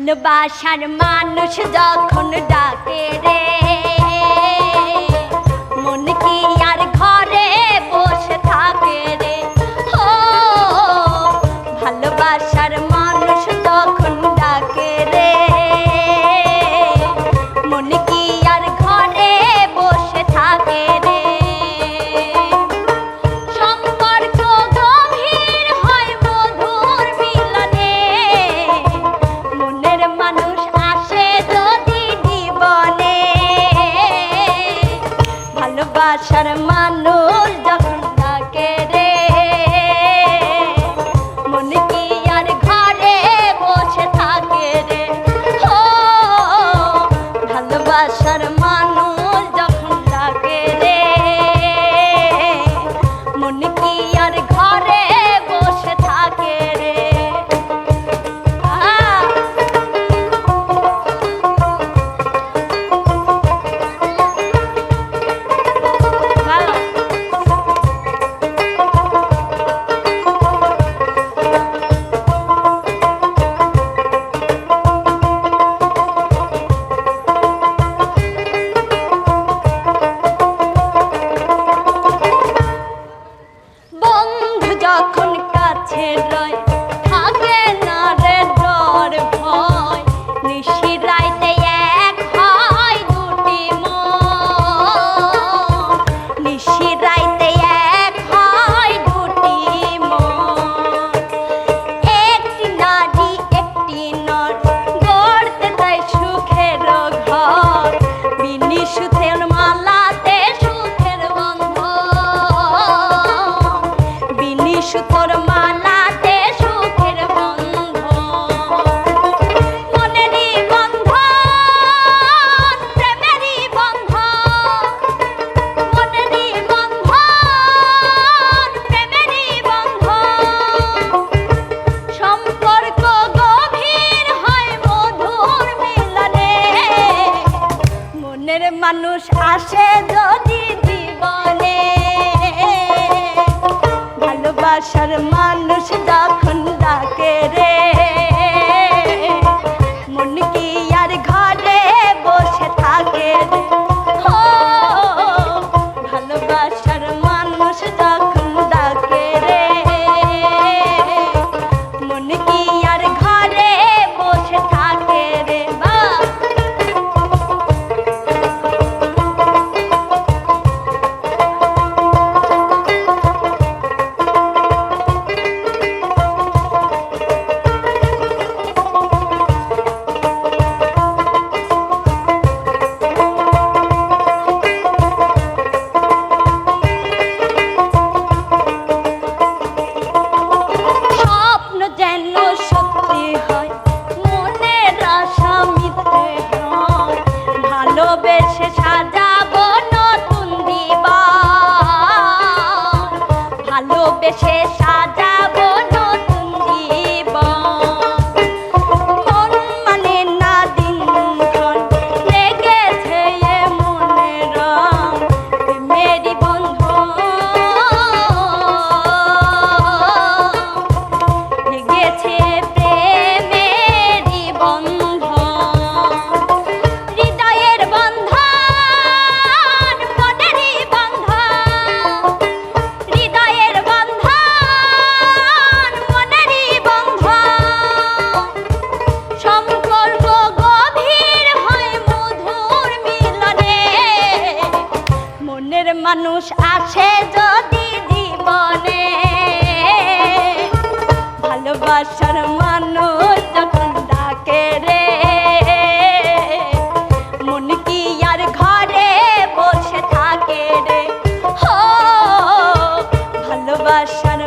ভালোবাসার মানুষ যখন ডাকে রে মন কি মানো গ্রামের মানুষ আসে যদি জীবনে। ভালোবাসার মানুষ যখন chest. মানুষ আসে যদি জীবনে। ভালোবাসার মানুষ যখন ডাকে রে, মন কি আর ঘরে বসে থাকে রে? হো, ভালোবাসার